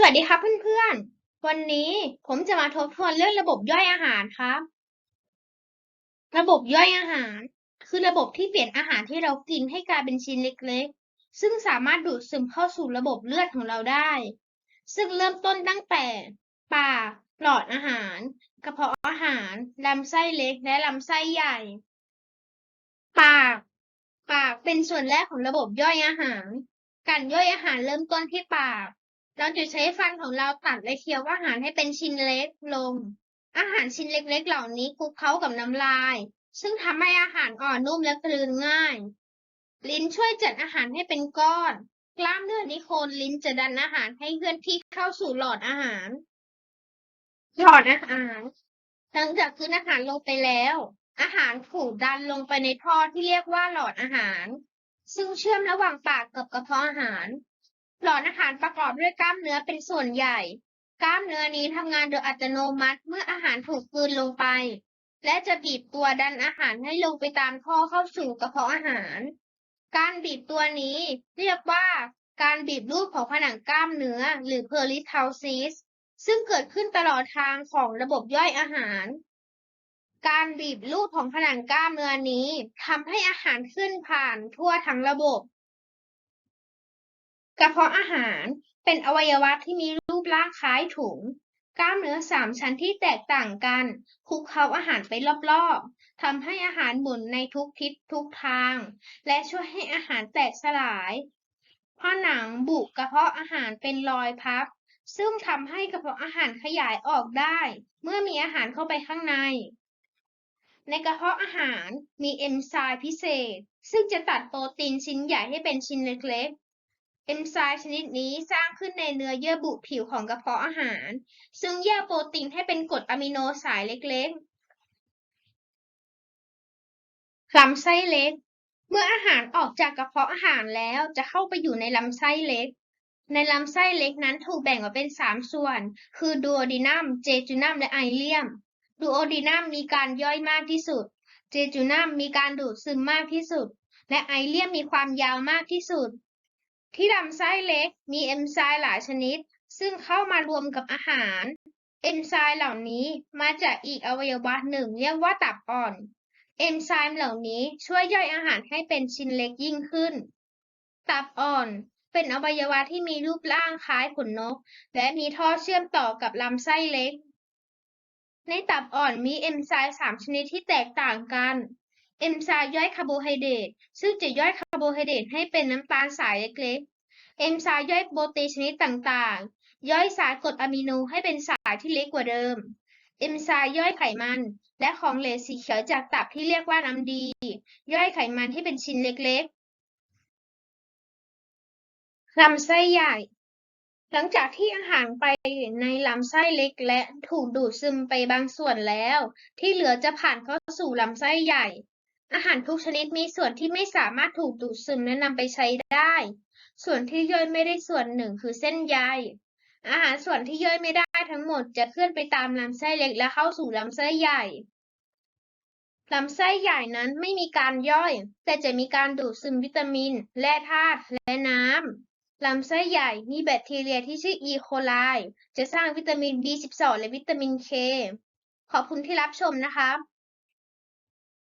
สวัสดีครับเพื่อนๆ วันนี้ผมจะมาทบทวนเรื่องระบบย่อยอาหารครับ ระบบย่อยอาหาร คือระบบที่เปลี่ยนอาหารที่เรากินให้กลายเป็นชิ้นเล็กๆ ซึ่งสามารถดูดซึมเข้าสู่ระบบเลือดของเราได้ ซึ่งเริ่มต้นตั้งแต่ ปาก หลอดอาหาร กระเพาะอาหาร ลำไส้เล็ก และลำไส้ใหญ่ ปาก ปากเป็นส่วนแรกของระบบย่อยอาหาร การย่อยอาหารเริ่มต้นที่ปาก เราจะใช้ฟันของเราตัดและเคี้ยวอาหารให้เป็นชิ้นเล็กลง อาหารชิ้นเล็ก ๆ เหล่านี้คลุกเคล้ากับน้ำลาย ซึ่งทำให้อาหารอ่อนนุ่มและกลืนง่าย ลิ้นช่วยจัดอาหารให้เป็นก้อน กล้ามเนื้อที่โคนลิ้นจะดันอาหารให้เคลื่อนที่เข้าสู่หลอดอาหาร หลอดอาหาร หลังจากกลืนอาหารลงไปแล้ว อาหารถูกดันลงไปในท่อที่เรียกว่าหลอดอาหาร ซึ่งเชื่อมระหว่างปากกับกระเพาะอาหาร หลอดอาหารประกอบด้วยกล้ามเนื้อเป็นส่วนใหญ่ กล้ามเนื้อนี้ทำงานโดยอัตโนมัติเมื่ออาหารถูกกลืนลงไป และจะบีบตัวดันอาหารให้ลงไปตามท่อเข้าสู่กระเพาะอาหาร การบีบตัวนี้เรียกว่าการบีบรูปของผนังกล้ามเนื้อ หรือ perithalsis ซึ่งเกิดขึ้นตลอดทางของระบบย่อยอาหาร การบีบรูปของผนังกล้ามเนื้อนี้ทำให้อาหารขึ้นผ่านทั่วทั้งระบบ กระเพาะอาหารเป็นอวัยวะที่มีรูปร่างคล้ายถุง กล้ามเนื้อสามชั้นที่แตกต่างกันคลุกเคล้าอาหารไปรอบๆทำให้อาหารหมุนในทุกทิศทุกทาง และช่วยให้อาหารแตกสลายผนังบุกระเพาะอาหารเป็นรอยพับ ซึ่งทำให้กระเพาะอาหารขยายออกได้ เมื่อมีอาหารเข้าไปข้างใน ในกระเพาะอาหารมีเอนไซม์พิเศษ ซึ่งจะตัดโปรตีนชิ้นใหญ่ให้เป็นชิ้นเล็ก เอนไซม์ชนิดนี้สร้างขึ้นในเนื้อเยื่อบุผิวของกระเพาะอาหาร ซึ่งแยกโปรตีนให้เป็นกรดอะมิโนสายเล็กๆ ลำไส้เล็ก เมื่ออาหารออกจากกระเพาะอาหารแล้วจะเข้าไปอยู่ในลำไส้เล็ก ในลำไส้เล็กนั้นถูกแบ่งออกเป็นสามส่วน คือดูโอดีนัม เจจูนัม และไอเลียม ดูโอดีนัมมีการย่อยมากที่สุด เจจูนัมมีการดูดซึมมากที่สุด และไอเลียมมีความยาวมากที่สุด ที่ลำไส้เล็กมีเอนไซม์หลายชนิด ซึ่งเข้ามารวมกับอาหาร เอนไซม์เหล่านี้มาจากอีกอวัยวะหนึ่งเรียกว่าตับอ่อน เอนไซม์เหล่านี้ช่วยย่อยอาหารให้เป็นชิ้นเล็กยิ่งขึ้น ตับอ่อนเป็นอวัยวะที่มีรูปร่างคล้ายขนนก และมีท่อเชื่อมต่อกับลำไส้เล็ก ในตับอ่อนมีเอนไซม์สามชนิดที่แตกต่างกัน เอนไซม์ย่อยคาร์โบไฮเดรตซึ่งจะย่อยคาร์โบไฮเดรตให้เป็นน้ำตาลสายเล็กๆ เอนไซม์ย่อยโปรตีนชนิดต่างๆ ย่อยสารกรดอะมิโนให้เป็นสายที่เล็กกว่าเดิม เอนไซม์ย่อยไขมัน และของเหลวสีเขียวจากตับที่เรียกว่าน้ำดี ย่อยไขมันที่เป็นชิ้นเล็กๆลำไส้ใหญ่ หลังจากที่อาหารไปในลำไส้เล็กและถูกดูดซึมไปบางส่วนแล้ว ที่เหลือจะผ่านเข้าสู่ลำไส้ใหญ่ อาหารทุกชนิดมีส่วนที่ไม่สามารถถูกดูดซึมและนำไปใช้ได้ ส่วนที่ย่อยไม่ได้ส่วนหนึ่งคือเส้นใย อาหารส่วนที่ย่อยไม่ได้ทั้งหมดจะเคลื่อนไปตามลำไส้เล็กและเข้าสู่ลำไส้ใหญ่ลำไส้ใหญ่นั้นไม่มีการย่อย แต่จะมีการดูดซึมวิตามิน แร่ธาตุและน้ำลำไส้ใหญ่มีแบคทีเรียที่ชื่ออีโคไลจะสร้างวิตามิน B12 และวิตามิน K ขอบคุณที่รับชมนะครับ